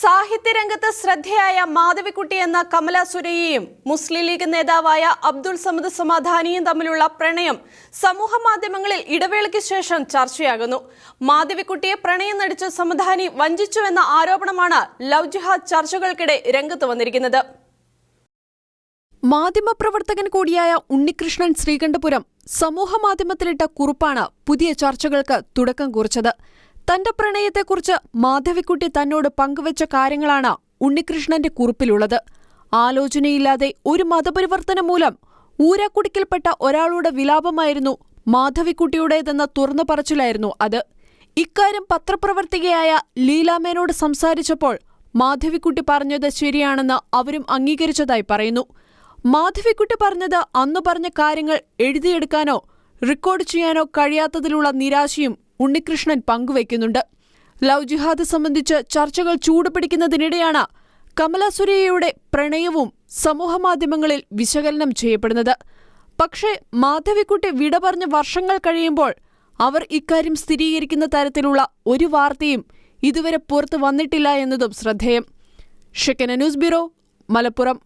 സാഹിത്യരംഗത്ത് ശ്രദ്ധയായ മാധവിക്കുട്ടി എന്ന കമല സുരയ്യയും മുസ്ലിം ലീഗ് നേതാവായ അബ്ദുൾ സമദ് സമാധാനിയും തമ്മിലുള്ള പ്രണയം സമൂഹ മാധ്യമങ്ങളിൽ ഇടവേളയ്ക്ക് ശേഷം ചർച്ചയാകുന്നു. മാധവിക്കുട്ടിയെ പ്രണയം നടിച്ച് സമധാനി വഞ്ചിച്ചുവെന്ന ആരോപണമാണ് ലവ് ജിഹാദ് ചർച്ചകൾക്കിടെ രംഗത്ത് വന്നിരിക്കുന്നത്. മാധ്യമപ്രവർത്തകൻ കൂടിയായ ഉണ്ണികൃഷ്ണൻ ശ്രീകണ്ഠപുരം സമൂഹ മാധ്യമത്തിലിട്ട കുറിപ്പാണ് പുതിയ ചർച്ചകൾക്ക് തുടക്കം കുറിച്ചത്. തന്റെ പ്രണയത്തെക്കുറിച്ച് മാധവിക്കുട്ടി തന്നോട് പങ്കുവച്ച കാര്യങ്ങളാണ് ഉണ്ണികൃഷ്ണന്റെ കുറിപ്പിലുള്ളത്. ആലോചനയില്ലാതെ ഒരു മതപരിവർത്തനം മൂലം ഊരാക്കുടിക്കൽപ്പെട്ട ഒരാളുടെ വിലാപമായിരുന്നു മാധവിക്കുട്ടിയുടേതെന്ന തുറന്നു പറച്ചിലായിരുന്നു അത്. ഇക്കാര്യം പത്രപ്രവർത്തകയായ ലീലാമേനോട് സംസാരിച്ചപ്പോൾ മാധവിക്കുട്ടി പറഞ്ഞത് ശരിയാണെന്ന് അവരും അംഗീകരിച്ചതായി പറയുന്നു. മാധവിക്കുട്ടി പറഞ്ഞത് അന്നു പറഞ്ഞ കാര്യങ്ങൾ എഴുതിയെടുക്കാനോ റെക്കോർഡ് ചെയ്യാനോ കഴിയാത്തതിലുള്ള നിരാശയും ഉണ്ണികൃഷ്ണൻ പങ്കുവയ്ക്കുന്നുണ്ട്. ലവ് ജിഹാദ് സംബന്ധിച്ച് ചർച്ചകൾ ചൂടുപിടിക്കുന്നതിനിടെയാണ് കമല സുരയ്യയുടെ പ്രണയവും സമൂഹമാധ്യമങ്ങളിൽ വിശകലനം ചെയ്യപ്പെടുന്നത്. പക്ഷേ മാധവിക്കുട്ടി വിട പറഞ്ഞ് വർഷങ്ങൾ കഴിയുമ്പോൾ അവർ ഇക്കാര്യം സ്ഥിരീകരിക്കുന്ന തരത്തിലുള്ള ഒരു വാർത്തയും ഇതുവരെ പുറത്തു വന്നിട്ടില്ല എന്നതും ശ്രദ്ധേയം. ഷെക്കന ന്യൂസ് ബ്യൂറോ മലപ്പുറം.